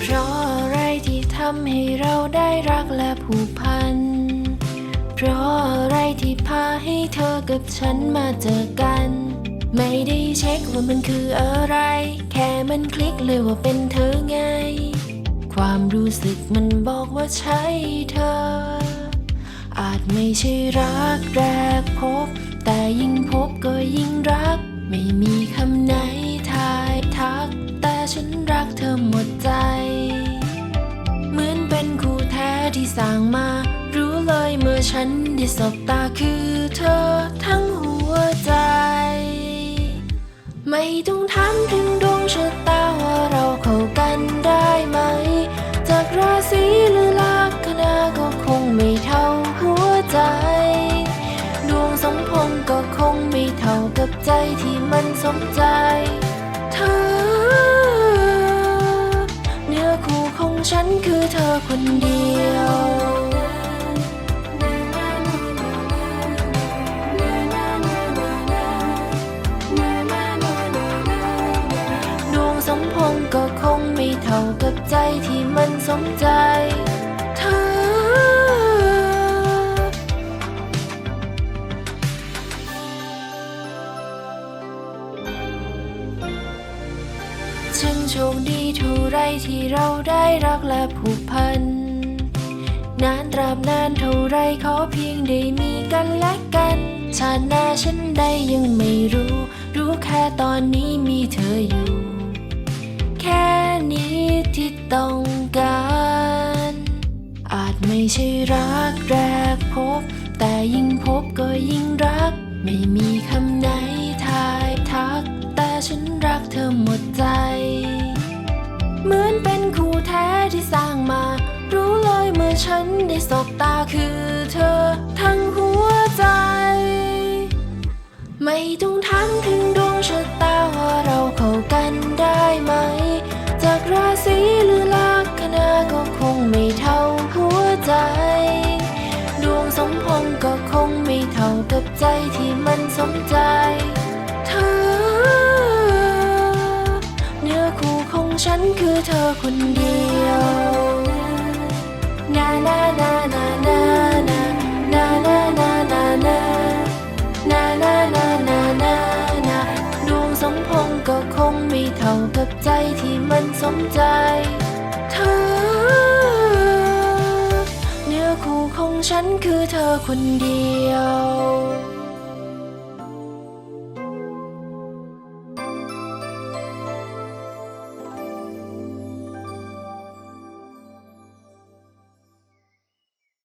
เพราะอะไรที่ทำให้เราได้รักและผูกพัน เพราะอะไรที่พาให้เธอกับฉันมาเจอกัน ไม่ได้เช็คว่ามันคืออะไร แค่มันคลิกเลยว่าเป็นเธอไง ความรู้สึกมันบอกว่าใช่เธอ อาจไม่ใช่รักแรกพบ แต่ยิ่งพบก็ยิ่งรัก ไม่มี ที่สร้างมา รู้เลยเมื่อฉันได้สบตาคือเธอทั้งหัวใจ ไม่ต้องถามถึงดวงชะตา เท่ากับใจที่มันสมใจเธอ ฉันโชคดีเท่าไรที่เราได้รักและผูกพัน นานตราบนานเท่าไรขอเพียงได้มีกันและกันชาติหน้าฉันได้ยังไม่รู้ รู้แค่ตอนนี้มีเธออยู่ แค่นี้ที่ต้องการ อาจไม่ใช่รักแรกพบ แต่ยิ่งพบก็ยิ่งรัก ไม่มีคำไหนทายทัก แต่ฉันรักเธอหมดใจ เหมือนเป็นคู่แท้ที่สร้างมา รู้เลยเมื่อฉันได้สบตาคือเธอ ทั้งหัวใจ ไม่ต้องถามถึงดวงชะตาว่าเรา ไม่เท่ากับใจที่มันสมใจ เธอ เนื้อคู่ของฉันคือเธอคนเดียวนานานานานานานานานานานานานานานานานาดวงสมพงษ์ก็คงไม่เท่ากับใจที่มันสมใจ คนเดียว